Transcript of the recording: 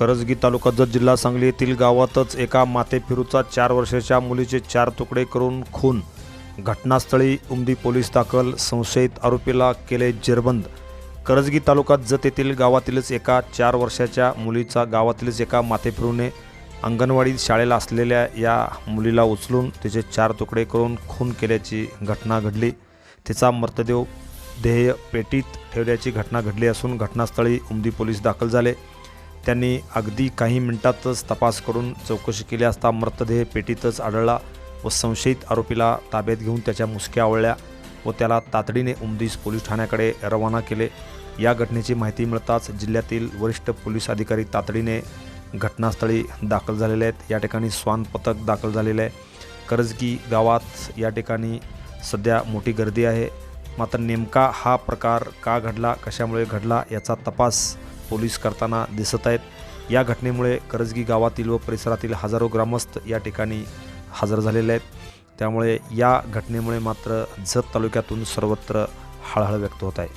करजगी तालुका जत जिल्हा सांगली येथील गावातच एका मातेफिरूचा चार वर्षाच्या मुलीचे चार तुकडे करून खून. घटनास्थळी उमदी पोलीस दाखल संशयित आरोपीला केले जेरबंद. करजगी तालुका जत येथील गावातीलच एका चार वर्षाच्या मुलीचा गावातीलच एका मातेफिरूने अंगणवाडी शाळेला असलेल्या या मुलीला उचलून तिचे चार तुकडे करून खून केल्याची घटना घडली. तिचा मृतदेह ध्येय पेटीत ठेवल्याची घटना घडली असून घटनास्थळी उमदी पोलीस दाखल झाले. त्यांनी अगदी काही मिनिटातच तपास करून चौकशी केली असता मृतदेह पेटीतच आढळला व संशयित आरोपीला ताब्यात घेऊन त्याच्या मुसक्या आवळल्या व त्याला तातडीने उमदीस पोलीस ठाण्याकडे रवाना केले. या घटनेची माहिती मिळताच जिल्ह्यातील वरिष्ठ पोलीस अधिकारी तातडीने घटनास्थळी दाखल झालेले आहेत. या ठिकाणी स्वान पथक दाखल झालेलं आहे. करजगी गावात या ठिकाणी सध्या मोठी गर्दी आहे. मात्र नेमका हा प्रकार का घडला कशामुळे घडला याचा तपास पोलीस करताना दिसत आहेत. या घटनेमुळे करजगी गावातील व परिसरातील हजारो ग्रामस्थ या ठिकाणी हजर झालेले आहेत. त्यामुळे या घटनेमुळे मात्र जत तालुक्यातून सर्वत्र हळहळ व्यक्त होत आहे.